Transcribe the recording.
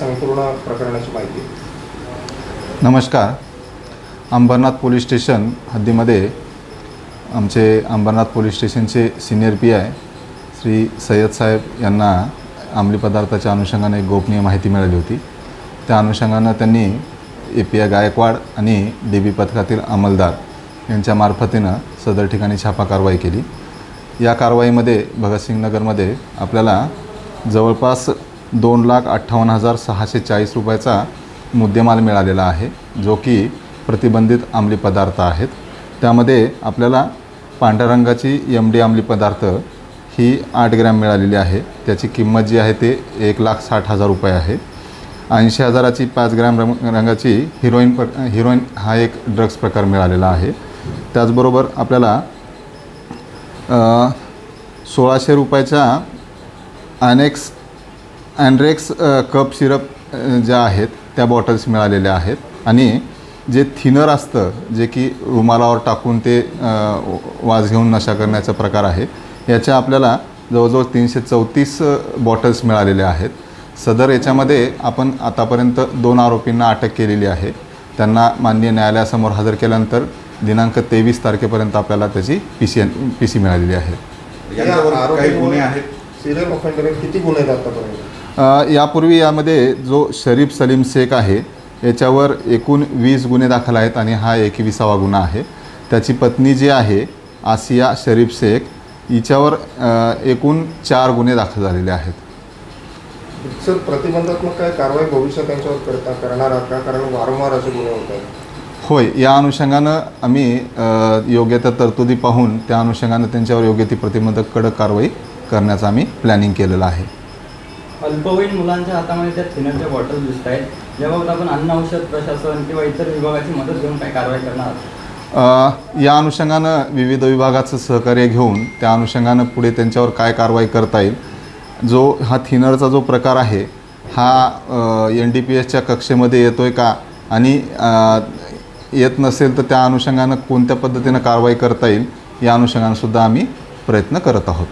संपूर्ण प्रकरणाची माहिती. नमस्कार. अंबरनाथ पोलीस स्टेशन हद्दीमध्ये आमचे अंबरनाथ पोलीस स्टेशनचे senior P I Shri Sayyed साहेब यांना अंमली पदार्थाच्या अनुषंगाने एक गोपनीय माहिती मिळाली होती. त्या अनुषंगानं त्यांनी ए पी आय गायकवाड आणि डी बी पथकातील अंमलदार यांच्या मार्फतीनं सदर ठिकाणी छापा कारवाई केली. या कारवाईमध्ये भगतसिंग नगरमध्ये आपल्याला जवळपास दोन लाख अठ्ठावन्न हजार सहाशे चाळीस रुपयाचा मुद्देमाल मिळालेला आहे जो की प्रतिबंधित अंमली पदार्थ आहेत. त्यामध्ये आपल्याला पांढऱ्या रंगाची एम डी अंमली पदार्थ ही आठ ग्रॅम मिळालेली आहे. त्याची किंमत जी आहे ते एक लाख साठ हजार रुपये आहे. ऐंशी हजाराची पाच ग्रॅम रंग रंगाची हिरोईन प हिरोईन हा एक ड्रग्स प्रकार मिळालेला आहे. त्याचबरोबर आपल्याला सोळाशे रुपयाच्या अनेक्स अँड्रेक्स कप सिरप ज्या आहेत त्या बॉटल्स मिळालेल्या आहेत. आणि जे थिनर असतं जे की रुमालावर टाकून ते वाज घेऊन नशा करण्याचा प्रकार आहे याच्या आपल्याला जवळजवळ तीनशे चौतीस बॉटल्स मिळालेल्या आहेत. सदर याच्यामध्ये आपण आतापर्यंत दोन आरोपींना अटक केलेली आहे. त्यांना माननीय न्यायालयासमोर हजर केल्यानंतर दिनांक तेवीस तारखेपर्यंत आपल्याला त्याची पी सी पी सी मिळालेली आहे. यांच्यावर काही गुन्हे आहेत? सिरियल ऑफेंडर किती गुन्हे आहेत आतापर्यंत? यापूर्वी यामध्ये जो शरीफ सलीम शेख आहे याच्यावर एकूण वीस गुन्हे दाखल आहेत आणि हा एकविसावा गुन्हा आहे. त्याची पत्नी जी आहे आसिया शरीफ शेख हिच्यावर एकूण चार गुन्हे दाखल झालेले आहेत. सर प्रतिबंधात्मक काय कारवाई भविष्यात त्यांच्यावर करता करणार आहात का? कारण वारंवार असे गुन्हे होत आहेत. होय या अनुषंगानं आम्ही योग्य त्या तरतुदी पाहून त्या अनुषंगानं त्यांच्यावर योग्य ती प्रतिबंधक कडक कारवाई करण्याचं आम्ही प्लॅनिंग केलेलं आहे. अल्पवयीन मुलांच्या हातामध्ये त्या थिनरच्या बॉटल्स दिसत आहेत याबाबत आपण अन्न औषध प्रशासन किंवा इतर विभागाची मदत घेऊन काय कारवाई करणार? या अनुषंगानं विविध विभागाचं सहकार्य घेऊन त्या अनुषंगानं पुढे त्यांच्यावर काय कारवाई करता येईल जो हा थिनरचा जो प्रकार आहे हा एन डी पी एसच्या कक्षेमध्ये येतो आहे का? आणि येत नसेल तर त्या अनुषंगानं कोणत्या पद्धतीनं कारवाई करता येईल या अनुषंगानंसुद्धा आम्ही प्रयत्न करत आहोत.